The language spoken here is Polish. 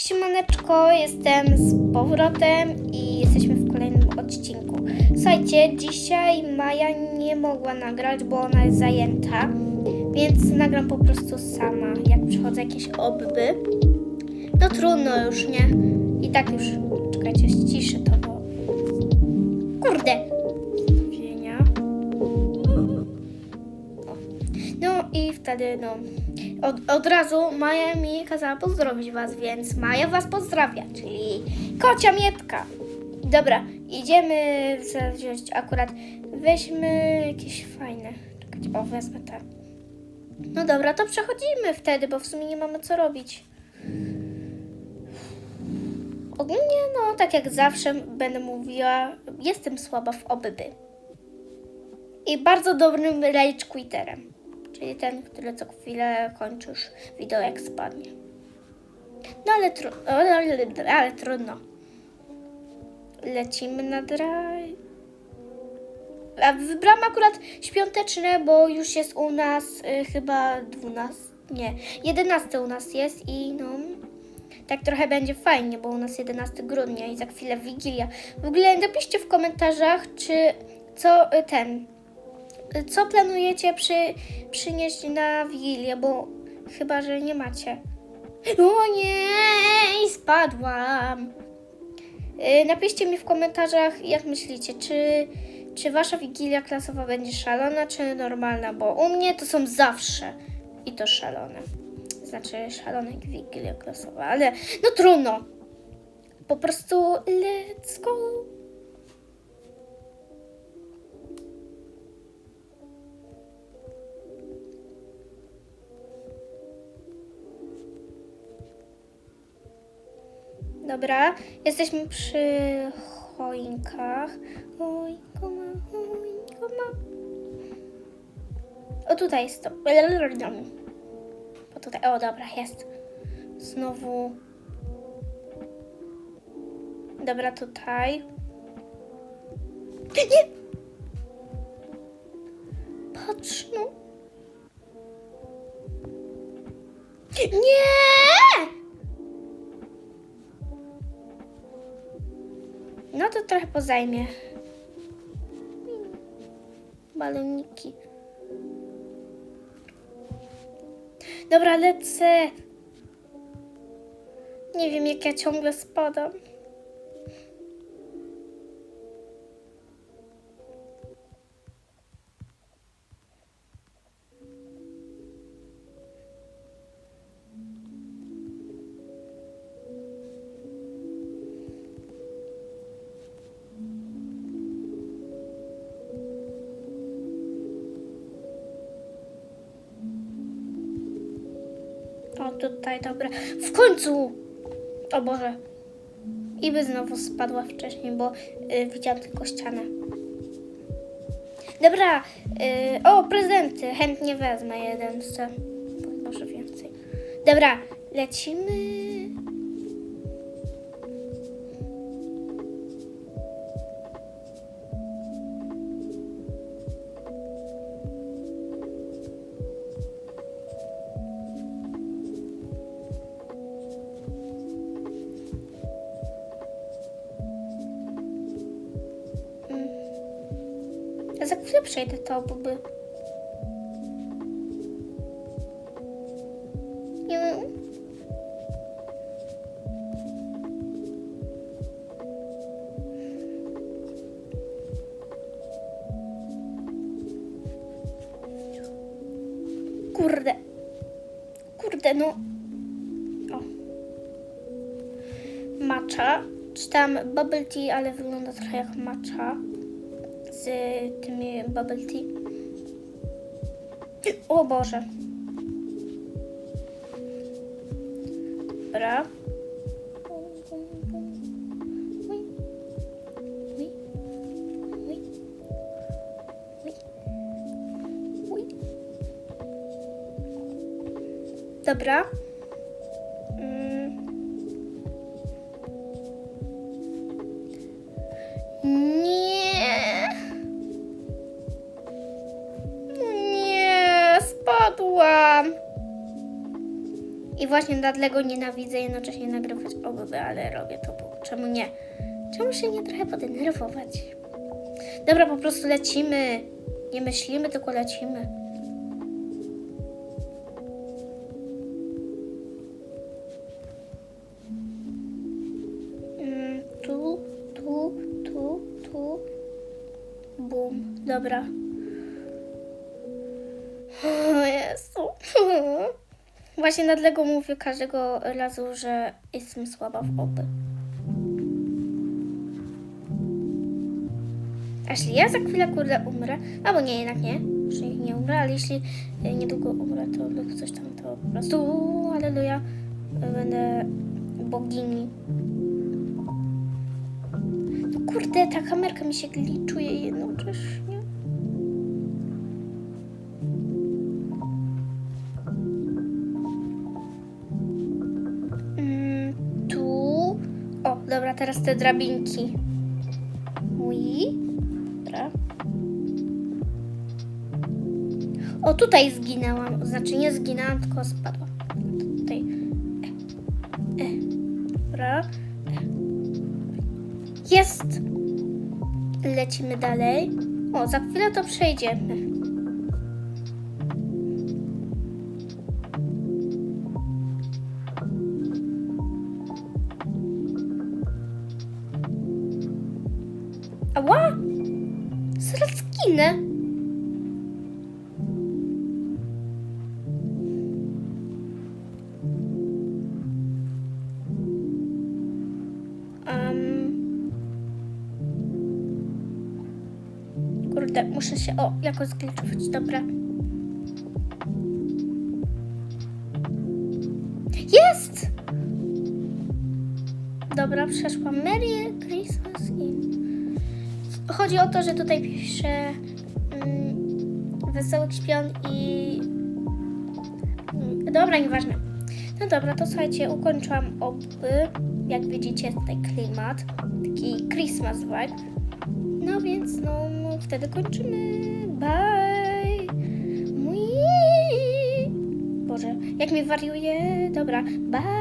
Siemaneczko, jestem z powrotem i jesteśmy w kolejnym odcinku. Słuchajcie, dzisiaj Maja nie mogła nagrać, bo ona jest zajęta, więc nagram po prostu sama, jak przychodzą jakieś obby. No trudno już, nie? I tak już, czekajcie, ściszę to, bo... Kurde! No i wtedy, no, od, od razu Maja mi kazała pozdrowić Was, więc Maja Was pozdrawia, czyli kocia Mietka. Dobra, idziemy wziąć akurat, weźmy jakieś fajne. Czekajcie, o wezmę te. No dobra, to przechodzimy wtedy, bo w sumie nie mamy co robić. Ogólnie, no, tak jak zawsze będę mówiła, jestem słaba w obyby. I bardzo dobrym rage quitterem. Czyli ten, który co chwilę kończysz wideo jak spadnie. No ale, tru- ale, ale trudno. Lecimy na draj. A wybrałam akurat świąteczne, bo już jest u nas y, chyba 12, nie, 11 u nas jest i no tak trochę będzie fajnie, bo u nas 11 grudnia i za chwilę Wigilia. W ogóle napiszcie w komentarzach, czy co y, ten, co planujecie przy, przynieść na Wigilię, bo chyba, że nie macie. O nie, spadłam. Yy, Napiszcie mi w komentarzach, jak myślicie, czy, czy wasza Wigilia klasowa będzie szalona, czy normalna, bo u mnie to są zawsze i to szalone. Znaczy szalone Wigilia klasowa, ale no trudno. Po prostu let's go. Dobra, jesteśmy przy choinkach. Choinko ma, choinko ma. O, tutaj jest to. O, tutaj, o, dobra, jest. Znowu. Dobra, tutaj. Nie! Patrz, no. Nie! Trochę pozajmie. Baloniki. Dobra, lecę. Nie wiem, jak ja ciągle spadam. Tutaj, dobra. W końcu! O Boże. I by znowu spadła wcześniej, bo y, widziałam tylko ścianę. Dobra. Y, o, prezenty. Chętnie wezmę jeden z... Może więcej. Dobra, lecimy. Za chwilę przejdę te obuby. Nie. Kurde. Kurde, no. O. Matcha. Czy tam bubble tea, ale wygląda trochę jak matcha z tymi bubble tea. O Boże. Dobra. I właśnie dlatego nienawidzę jednocześnie nagrywać oby, ale robię to, bo czemu nie? Czemu się nie trochę podenerwować? Dobra, po prostu lecimy. Nie myślimy, tylko lecimy. Mm, Tu, tu, tu, tu. Bum. Dobra. Właśnie dlatego mówię każdego razu, że jestem słaba w oby. A jeśli ja za chwilę kurde umrę, albo nie, jednak nie, że nie umrę, ale jeśli e, niedługo umrę, to lub coś tam, to po prostu, aleluja, będę bogini. No kurde, ta kamerka mi się gliczuje jednocześnie. Dobra, teraz te drabinki. Ui. Dobra. O, tutaj zginęłam. Znaczy nie zginęłam, tylko spadłam. Tutaj. E. E. Dobra. E. Jest! Lecimy dalej. O, za chwilę to przejdziemy. Zginę. Um. Kurde, muszę się o jakoś zgliczować, dobra. Jest! Dobra, przeszłam. Merry Christmas Eve. Chodzi o to, że tutaj pisze mm, Wesołych Świąt i... Mm, dobra, nieważne. No dobra, to słuchajcie, ukończyłam oby. Jak widzicie, tutaj klimat. Taki Christmas vibe. No więc, no, no wtedy kończymy. Bye! Mój... Boże, jak mi wariuje. Dobra, bye!